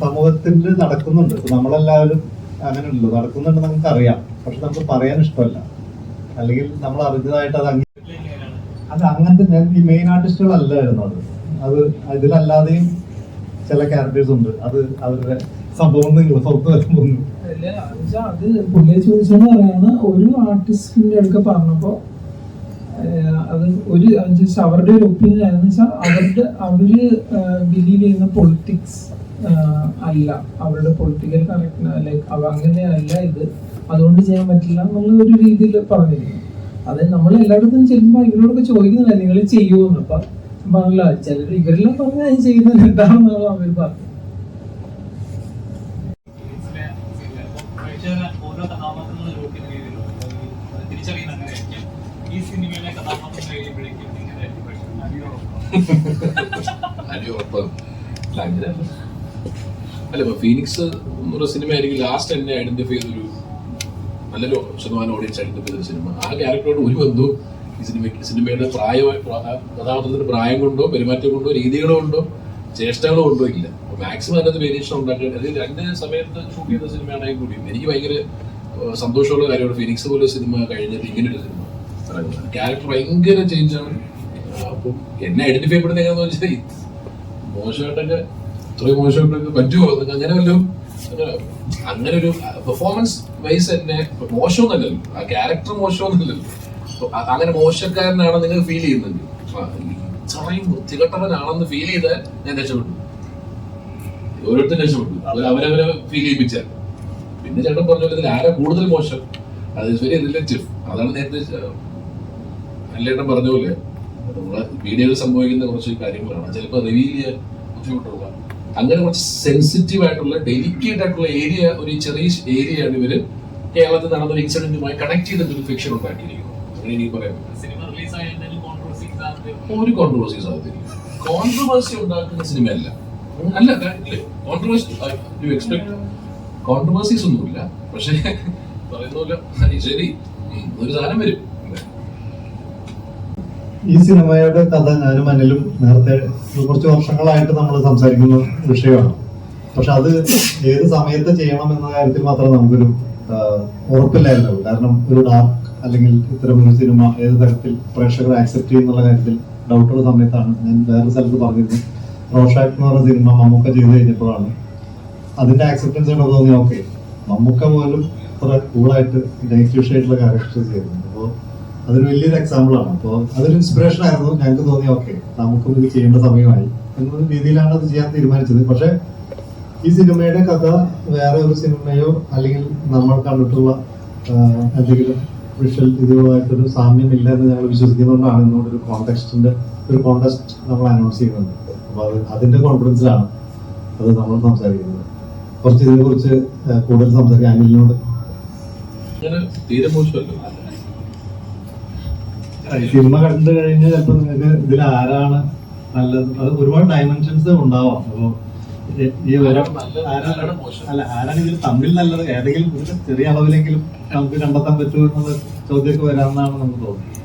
സമൂഹത്തിൽ നടക്കുന്നുണ്ട്. ഇപ്പൊ നമ്മളെല്ലാവരും അങ്ങനെയുണ്ടല്ലോ. നടക്കുന്നുണ്ട് നമുക്ക് അറിയാം പക്ഷെ നമുക്ക് പറയാൻ ഇഷ്ടമല്ല. അല്ലെങ്കിൽ നമ്മൾ അറിഞ്ഞതായിട്ട് അത് അത് അങ്ങനത്തെ ഞാൻ ഈ മെയിൻ ആർട്ടിസ്റ്റുകളല്ലായിരുന്നു അത്. അത് ഇതിലല്ലാതെയും ചില ക്യാരക്ടേഴ്സ് ഉണ്ട്. അത് അവരുടെ സംഭവം നിങ്ങൾ പുറത്ത് വരുമ്പോൾ അത് പുള്ളിയെ ചോദിച്ചെന്ന് പറയാണ്. ഒരു ആർട്ടിസ്റ്റിന്റെ അടുക്ക പറഞ്ഞപ്പോ അത് ഒരു ജസ്റ്റ് അവരുടെ ഒരു ഒപ്പീനിയൻ ആയിരുന്നു വെച്ചാൽ അവരുടെ അവർ ബിലീവ് ചെയ്യുന്ന പൊളിറ്റിക്സ് അല്ല. അവരുടെ പൊളിറ്റിക്കൽ കറക്റ്റ് ലൈക്ക് അവ അങ്ങനെയല്ല ഇത്. അതുകൊണ്ട് ചെയ്യാൻ പറ്റില്ല എന്നുള്ള ഒരു രീതിയിൽ പറഞ്ഞിരുന്നു. അത് നമ്മൾ എല്ലായിടത്തും ചെല്ലുമ്പോൾ ഇവരോടൊക്കെ ചോദിക്കുന്നില്ല നിങ്ങൾ ചെയ്യുമെന്ന് അപ്പം പറഞ്ഞില്ല ചിലർ ഇവരെല്ലാം പറഞ്ഞാൽ ചെയ്യുന്നത് എന്താണെന്നുള്ള അവർ പറഞ്ഞു. അല്ല ഇപ്പൊ ഫീനിക്സ് എന്നൊരു സിനിമ ആയിരിക്കും ലാസ്റ്റ് എന്നെ ഐഡന്റിഫൈ ചെയ്തൊരു നല്ലൊരു ശതമാനം ഓഡിയൻസ് ഐഡന്റിഫൈ ചെയ്തൊരു സിനിമ. ആ ക്യാരക്ടറോട് ഒരു ബന്ധവും ഈ സിനിമയ്ക്ക് സിനിമയുടെ പ്രായമായി കഥാപാത്രത്തിന്റെ പ്രായം കൊണ്ടോ പെരുമാറ്റം കൊണ്ടോ രീതികളോ കൊണ്ടോ ചേഷ്ടകളോ കൊണ്ടോ ഇല്ല. മാക്സിമം അതിനകത്ത് വേരിയേഷൻ ഉണ്ടാക്കുക അതിൽ രണ്ട് സമയത്ത് ഷൂട്ട് ചെയ്ത സിനിമയാണെങ്കിൽ കൂടി എനിക്ക് ഭയങ്കര സന്തോഷമുള്ള കാര്യമാണ് ഫിനിക്സ് പോലെ സിനിമ കഴിഞ്ഞിട്ട് ഇങ്ങനൊരു സിനിമ. ക്യാരക്ടർ ഭയങ്കര ചേഞ്ച് ആണ്. അപ്പം എന്നെ ഐഡന്റിഫൈ പെടുന്ന എങ്ങനെയാന്ന് വെച്ചാൽ മോശമായിട്ടൊക്കെ ഇത്രയും മോശമായിട്ടൊക്കെ പറ്റുമോ എന്നൊക്കെ അങ്ങനെ വല്ലതും അങ്ങനെ- ഒരു പെർഫോമൻസ് വൈസ് എന്നെ മോശമൊന്നുമല്ലല്ലോ. ആ ക്യാരക്ടർ മോശമൊന്നുമല്ലല്ലോ. അങ്ങനെ മോശക്കാരനാണ് നിങ്ങൾ ഫീൽ ചെയ്യുന്നത്. ഇത്രയും വൃത്തികെട്ടവനാണെന്ന് ഫീൽ ചെയ്താൽ ഞാൻ രക്ഷപ്പെട്ടു. ഓരോരുത്തരും രക്ഷപ്പെട്ടു. അത് അവരവരെ ഫീൽ ചെയ്യിപ്പിച്ചാൽ പിന്നെ ചേട്ടൻ പറഞ്ഞ ഇതിൽ ആരാ കൂടുതൽ മോശം? അത് വെരി റിലേറ്റീവ് അതാണ് നേരത്തെ അല്ലേട്ടൻ പറഞ്ഞ പോലെ നമ്മളെ വീഡിയോയിൽ സംഭവിക്കുന്ന കുറച്ച് കാര്യങ്ങളാണ്. ചിലപ്പോൾ റിവീൽ ചെയ്യാൻ ബുദ്ധിമുട്ടുള്ള അങ്ങനെ കുറച്ച് സെൻസിറ്റീവ് ആയിട്ടുള്ള ഡെലിക്കേറ്റ് ആയിട്ടുള്ള ഏരിയ ഒരു ചെറിയ ഏരിയയാണ് ഇവർ കേരളത്തിൽ നടന്ന ഒരു ഇൻസിഡന്റുമായി കണക്ട് ചെയ്തിട്ട് ഒരു ഫിക്ഷൻ ഉണ്ടാക്കിയിരിക്കുന്നത്. അങ്ങനെ എനിക്ക് പറയാം സിനിമ റിലീസ് സാധ്യത ഒരു കോൺട്രവേഴ്സി സാധ്യത കോൺട്രവേഴ്സി ഉണ്ടാക്കുന്ന സിനിമയല്ല. അല്ല കോൺട്രവേഴ്സി യു എക്സ്പെക്ട് കോൺട്രവേഴ്സീസ് ഒന്നുമില്ല. പക്ഷേ പറയുന്ന പോലെ ശരി ഒരു സാധനം വരും. ഈ സിനിമയുടെ കഥ ഞാനും അനിലും നേരത്തെ കുറച്ച് വർഷങ്ങളായിട്ട് നമ്മൾ സംസാരിക്കുന്ന വിഷയമാണ്. പക്ഷെ അത് ഏത് സമയത്ത് ചെയ്യണം എന്ന കാര്യത്തിൽ മാത്രം നമുക്കൊരു ഉറപ്പില്ലായിരുന്നു. കാരണം ഒരു ഡാർക്ക് അല്ലെങ്കിൽ ഇത്തരം ഒരു സിനിമ ഏത് തരത്തിൽ പ്രേക്ഷകർ ആക്സെപ്റ്റ് ചെയ്യുന്നുള്ള കാര്യത്തിൽ ഡൗട്ടുള്ള സമയത്താണ് ഞാൻ വേറെ സ്ഥലത്ത് പറഞ്ഞിരുന്നു റോഷാക്ക് എന്ന് പറഞ്ഞ സിനിമ മമ്മൂക്ക ചെയ്ത് കഴിഞ്ഞപ്പോഴാണ് അതിന്റെ ആക്സെപ്റ്റൻസ് കണ്ടു തോന്നി ഓക്കെ മമ്മൂക്ക പോലും ഇത്ര കൂളായിട്ട് ഡയറ്റിഷ് ആയിട്ടുള്ള ക്യാരക്ടർ ചെയ്യുന്നുണ്ട് അപ്പോൾ അതൊരു വലിയൊരു എക്സാമ്പിൾ ആണ്. അപ്പോൾ അതൊരു ഇൻസ്പിറേഷൻ ആയിരുന്നു. ഞങ്ങൾക്ക് തോന്നി ഓക്കെ നമുക്കും ഇത് ചെയ്യേണ്ട സമയമായി. എന്നൊരു രീതിയിലാണ് അത് ചെയ്യാൻ തീരുമാനിച്ചത്. പക്ഷേ ഈ സിനിമയുടെ കഥ വേറെ ഒരു സിനിമയോ അല്ലെങ്കിൽ നമ്മൾ കണ്ടിട്ടുള്ള എന്തെങ്കിലും വിഷ്വൽ ഇതുമായിട്ടൊരു സാമ്യമില്ല എന്ന് ഞങ്ങൾ വിശ്വസിക്കുന്നതുകൊണ്ടാണ് ഇന്നോട് ഒരു കോണ്ടെക്സ്റ്റിന്റെ ഒരു കോൺടെസ്റ്റ് നമ്മൾ അനൗൺസ് ചെയ്യുന്നത്. അപ്പൊ അത് അതിന്റെ കോൺഫിഡൻസിലാണ് അത് നമ്മൾ സംസാരിക്കുന്നത്. കുറച്ച് ഇതിനെ കുറിച്ച് കൂടുതൽ സംസാരിക്കാൻ അനിലിനോട്. തീരെ സിനിമ കണ്ടു കഴിഞ്ഞ് ചിലപ്പോൾ നിങ്ങൾക്ക് ഇതിൽ ആരാണ് നല്ലത്? അത് ഒരുപാട് ഡയമെൻഷൻസ് ഉണ്ടാവാം. അപ്പോ ഈ- മോശം? അല്ല ആരാണ് ഇതിൽ തമ്മിൽ നല്ലത്? ഏതെങ്കിലും ഒരു ചെറിയ അളവിലെങ്കിലും നമുക്ക് കണ്ടെത്താൻ പറ്റുമോ എന്നുള്ള ചോദ്യമൊക്കെ വരാമെന്നാണ് നമുക്ക് തോന്നുന്നത്.